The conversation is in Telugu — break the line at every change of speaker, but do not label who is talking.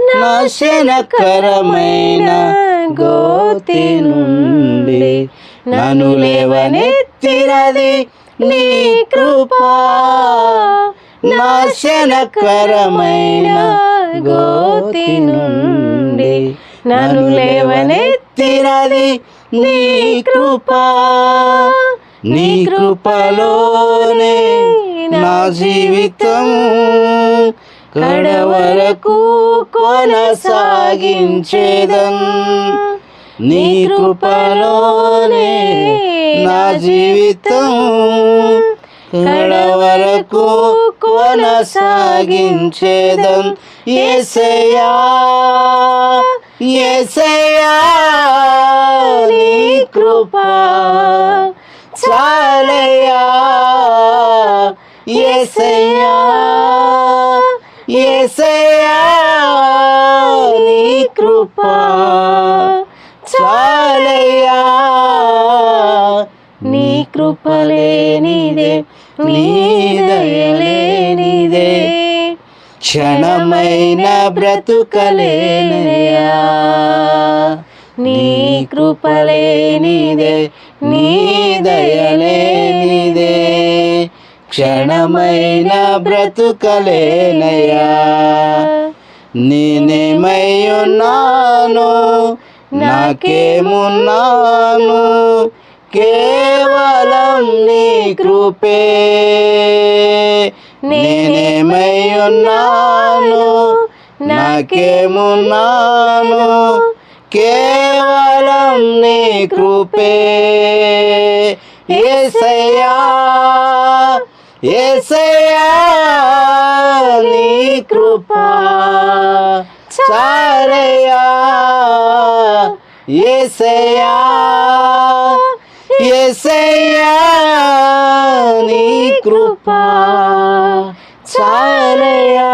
నాశనకరమైన గోతి నుండి నన్ను లేవనెత్తినది నీ కృపా. నాశనకరమైన గోతి నుండి నన్ను లేవనెత్తినది నీ కృపా. నీ కృపలోనే నా జీవితం కడవరకు కొనసాగించేదన్ నీ కృపలోనే నా జీవితం కడవరకు కొనసాగించేదన్ ఏసయ్యా ఏసయ్యా నీ కృప చాలయ్యా. ఏసయ్యా ఏసయ్యా నీ కృప చాలయ్యా. నీ కృపలేనిదే నీ దయలేనిదే క్షణమైన బ్రతుకలేనయా నీ కృపలేనిదే నీ దయలేనిదే క్షణమైన బ్రతుకలేనయా నేనేమయ్యున్నాను నాకేమున్నాను? కేవలం నీ కృపే. నేనేమయ్యున్నాను? నాకేమున్నాను? కేవలం నీ కృపే. ఏసయ్యా ఏసయ్యా నీ కృపా. చాలయ్యా ఏసయ్యా ఏసయ్యా నీ కృపా చాలయ్యా.